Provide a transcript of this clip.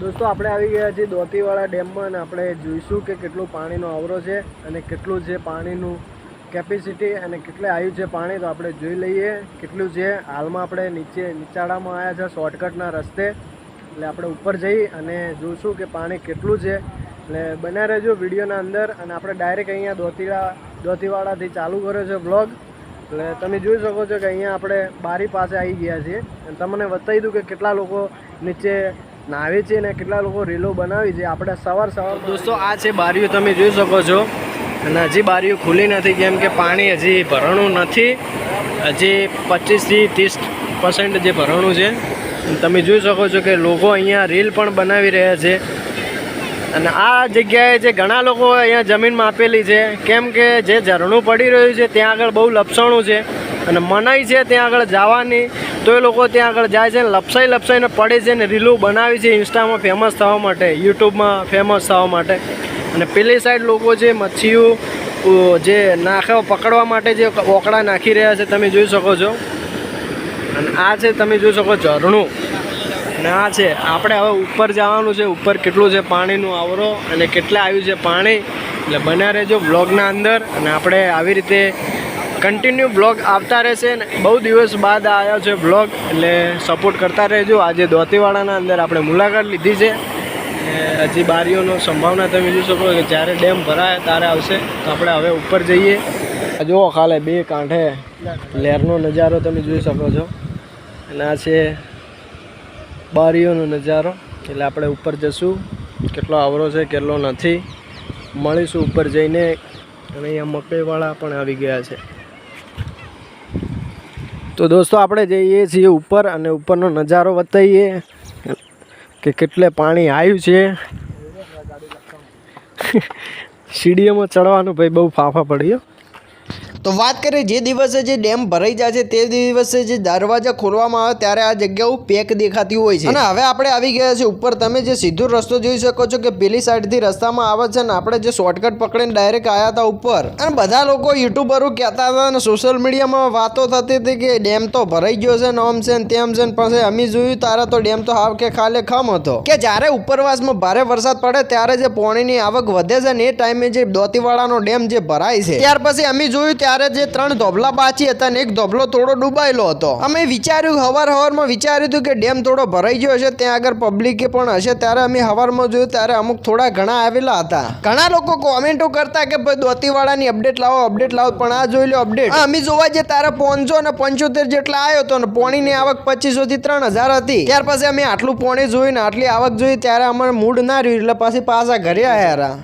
દોસ્તો, આપણે આવી ગયા છીએ દોતીવાળા ડેમમાં અને આપણે જોઈશું કે કેટલું પાણીનો આવરો છે અને કેટલું છે પાણીનું કેપેસિટી અને કેટલે આવ્યું છે પાણી. તો આપણે જોઈ લઈએ કેટલું છે. હાલમાં આપણે નીચે નીચાડામાં આવ્યા છે શોર્ટકટના રસ્તે. એટલે આપણે ઉપર જઈ અને જોઈશું કે પાણી કેટલું છે. એટલે બન્યા રહેજો વિડીયોના અંદર અને આપણે ડાયરેક્ટ અહીંયા દોતીડા દોતીવાડાથી ચાલુ કર્યો છે બ્લોગ એટલે તમે જોઈ શકો છો કે અહીંયા આપણે બારી પાસે આવી ગયા છીએ. અને તમને બતાવી દઉં કે કેટલા લોકો નીચે નાવે છે ને કેટલા લોકો રીલો બનાવી છે, આપણે સવાર સવાર દોસ્તો, આ છે બારીઓ, તમે જોઈ શકો છો. અને હજી બારીઓ ખુલી નથી કેમ કે પાણી હજી ભરણું નથી. હજી પચીસથી ત્રીસ પર્સન્ટ જે ભરણું છે. તમે જોઈ શકો છો કે લોકો અહીંયા રીલ પણ બનાવી રહ્યા છે. અને આ જગ્યાએ જે ઘણા લોકો અહીંયા જમીનમાં આપેલી છે, કેમ કે જે ઝરણું પડી રહ્યું છે, ત્યાં આગળ બહુ લપસણું છે. અને મનાઈ છે, ત્યાં આગળ જવાની. તો એ લોકો ત્યાં આગળ જાય છે લપસાઈ લપસાઈને પડે છે ને રીલું બનાવી છે ઇન્સ્ટામાં ફેમસ થવા માટે, યુટ્યુબમાં ફેમસ થવા માટે. અને પેલી સાઈડ લોકો છે મચ્છીઓ જે નાખવા પકડવા માટે જે ઓકળા નાખી રહ્યા છે, તમે જોઈ શકો છો. અને આ છે, તમે જોઈ શકો ઝરણું. અને આ છે, આપણે હવે ઉપર જવાનું છે, ઉપર કેટલું છે પાણીનું આવરો અને કેટલા આવ્યું છે પાણી. એટલે બન્યા રહેજો બ્લોગના અંદર અને આપણે આવી રીતે કન્ટિન્યુ બ્લોગ આવતા રહેશે ને બહુ દિવસ બાદ આવ્યો છે બ્લોગ એટલે સપોર્ટ કરતા રહેજો. આજે દોતીવાડાના અંદર આપણે મુલાકાત લીધી છે. હજી બારીઓનો સંભાવના તમે જોઈ શકો કે જ્યારે ડેમ ભરાય ત્યારે આવશે. તો આપણે હવે ઉપર જઈએ. જુઓ ખાલે બે કાંઠે લહેરનો નજારો તમે જોઈ શકો છો. અને આ છે બારીઓનો નજારો. એટલે આપણે ઉપર જશું. કેટલો આવરો છે, કેટલો નથી. મળીશું ઉપર જઈને. અને અહીંયા મકઈવાળા પણ આવી ગયા છે. તો દોસ્તો, આપણે જઈએ છીએ ઉપર અને ઉપરનો નજારો બતાવીએ કે કેટલે પાણી આવ્યું છે. સીડીઓમાં ચડવાનું ભાઈ બહુ ફાફા પડ્યો તો વાત કરીએ જે દિવસે જે ડેમ ભરાઈ જાય છે, તે દિવસે જે દરવાજા ખોલવામાં આવે ત્યારે આ જગ્યાઓ પેક દેખાતી હોય છે. અને હવે આપણે આવી ગયા છે ઉપર. તમે જે સીધો રસ્તો જોઈ શકો છો કે પેલી સાઈડથી રસ્તામાં આવે છે ને આપણે જે શોર્ટકટ પકડીને ડાયરેક્ટ આવ્યા હતા ઉપર. અને બધા લોકો યુટ્યુબરો કહેતા હતા અને સોશિયલ મીડિયામાં વાતો થતી હતી કે ડેમ તો ભરાઈ ગયો છે ને આમ છે ને તેમ છે ને પછી અમે જોયું તારા તો ડેમ તો હાવ કે ખાલે ખમ હતો. કે જ્યારે ઉપરવાસમાં ભારે વરસાદ પડે ત્યારે જે પાણીની આવક વધે છે ને એ ટાઈમે જે દોતીવાડાનો ડેમ જે ભરાય છે, ત્યાર પછી અમે જોયું ત્યારે જે ત્રણ ધોબલા બાચી હતા ને એક ધોબલો થોડો ડૂબાયેલો હતો. અમે વિચાર્યું, હવાર હવારમાં વિચાર્યું હતું કે ડેમ થોડો ભરાઈ ગયો હશે, ત્યાં આગળ પબ્લિકે પણ હશે. ત્યારે અમે હવારમાં જોયું, ત્યારે અમુક થોડા ઘણા આવેલા હતા. ઘણા લોકો કોમેન્ટો કરતા કે ભાઈ દોતીવાળાની અપડેટ લાવો અપડેટ લાવો, પણ આ જોઈ લો અપડેટ અમે જોવા જઈએ તારે પાંચસો ને પંચોતેર જેટલા આવ્યો હતો ને પોણીની આવક પચીસો થી ત્રણ હજાર હતી. ત્યાર પછી અમે આટલું પોણી જોયું ને આટલી આવક જોઈ, ત્યારે અમારે મૂડ ના રહ્યું, એટલે પછી પાછા ઘરે આવ્યા